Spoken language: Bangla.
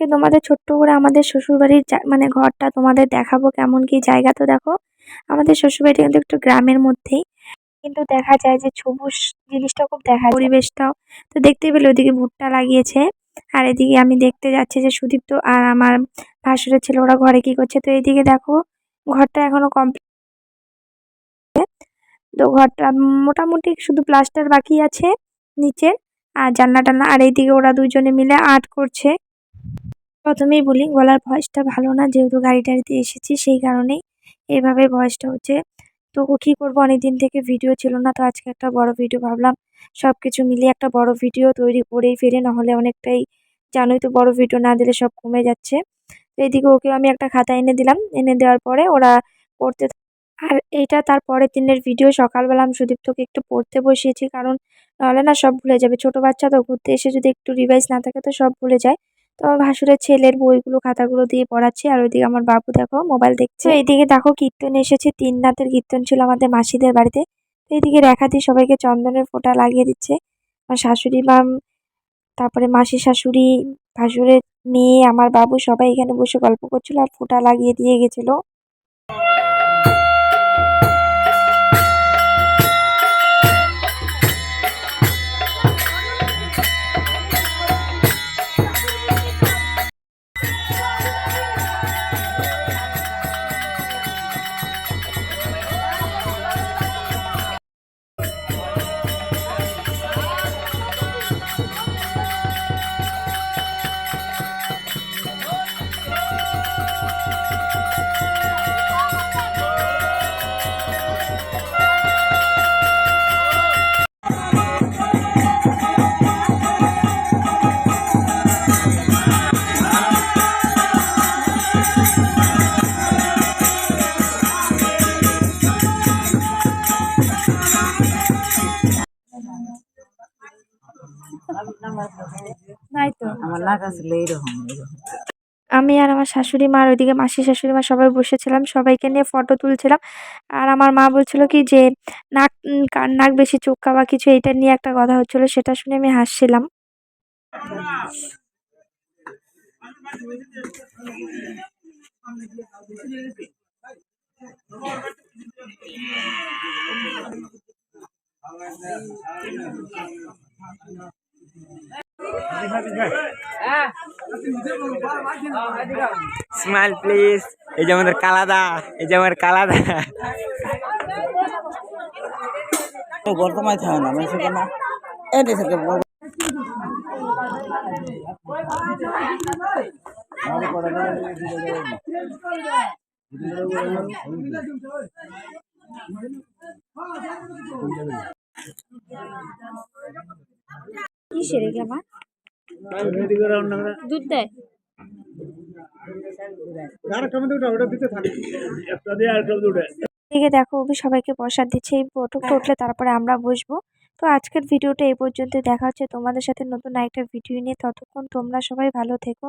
আজকে তোমাদের ছোট্ট করে আমাদের শ্বশুরবাড়ির মানে ঘরটা তোমাদের দেখাবো কেমন কি জায়গা। তো দেখো, আমাদের শ্বশুরবাড়িটা কিন্তু একটু গ্রামের মধ্যেই। কিন্তু দেখা যায় যে সবুজ জিনিসটা খুব দেখা যায়, পরিবেশটাও। তো দেখতেই পেলে ওদিকে ভুট্টা লাগিয়েছে। আর এদিকে আমি দেখতে যাচ্ছি যে সুদীপ্ত আর আমার ভাসুরের ছেলে, ওরা ঘরে কি করছে? তো এইদিকে দেখো, ঘরটা এখনও কমপ্লিট তো ঘরটা মোটামুটি শুধু প্লাস্টার বাকি আছে নিচে আর জানলা টান্না আর এইদিকে ওরা দুজনে মিলে আর্ট করছে। প্রথমেই বলি, গলার ভয়েসটা ভালো না, যেহেতু গাড়ি টাড়িতে এসেছি, সেই কারণেই এভাবে ভয়েসটা হচ্ছে। তো ও কী করব, অনেকদিন থেকে ভিডিও ছিল না, তো আজকে একটা বড় ভিডিও ভাবলাম সব কিছু মিলিয়ে একটা বড় ভিডিও তৈরি করেই ফেলে, নাহলে অনেকটাই, জানোই তো বড় ভিডিও না দিলে সব কমে যাচ্ছে। তো এইদিকে ওকে আমি একটা খাতা এনে দিলাম, এনে দেওয়ার পরে ওরা পড়তে আর এইটা তার পরের দিনের ভিডিও, সকালবেলা আমি সুদীপ্তকে একটু পড়তে বসিয়েছি, কারণ নাহলে না সব ভুলে যাবে। ছোট বাচ্চা তো, ঘুরতে এসে যদি একটু রিভাইজ না থাকে, তো সব ভুলে যায়। তো আমার ভাসুরের ছেলের বইগুলো, খাতাগুলো দিয়ে পড়াচ্ছি। আর ওইদিকে আমার বাবু দেখো, মোবাইল দেখছে। এইদিকে দেখো কীর্তন এসেছে, তিন রাতের কীর্তন ছিল আমাদের মাসিদের বাড়িতে। তো এইদিকে দিয়ে সবাইকে চন্দনের ফোঁটা লাগিয়ে দিচ্ছে। আমার শাশুড়ি মাম, তারপরে মাসি শাশুড়ি, ভাসুরের মেয়ে, আমার বাবু সবাই এখানে বসে গল্প করছিল আর ফোঁটা লাগিয়ে দিয়ে গেছিল। আমি আর আমার শাশুড়ি মার ওইদিকে মাসি শাশুড়ি মা সবাই বসেছিলাম সবাইকে নিয়ে ফটো তুলছিলাম। আর আমার মা বলছিল কি যে নাক কার নাক বেশি চোখ বা কিছু এটা নিয়ে একটা কথা হচ্ছিল সেটা শুনে আমি হাসছিলাম। স্মাইল প্লিজ এই যে আমাদের কালাদা, এই যে আমার কালাদা। বর্তমানে থাকে না মানে সেটা না এটি থেকে কি সেরে গেল দুধ দেয়? এদিকে দেখো অভি সবাইকে প্রসাদ দিচ্ছে। এই বটকটা উঠলে তারপরে আমরা বসবো। তো আজকের ভিডিওটা এই পর্যন্ত দেখা হচ্ছে তোমাদের সাথে নতুন আরেকটা ভিডিও নিয়ে। ততক্ষণ তোমরা সবাই ভালো থেকো।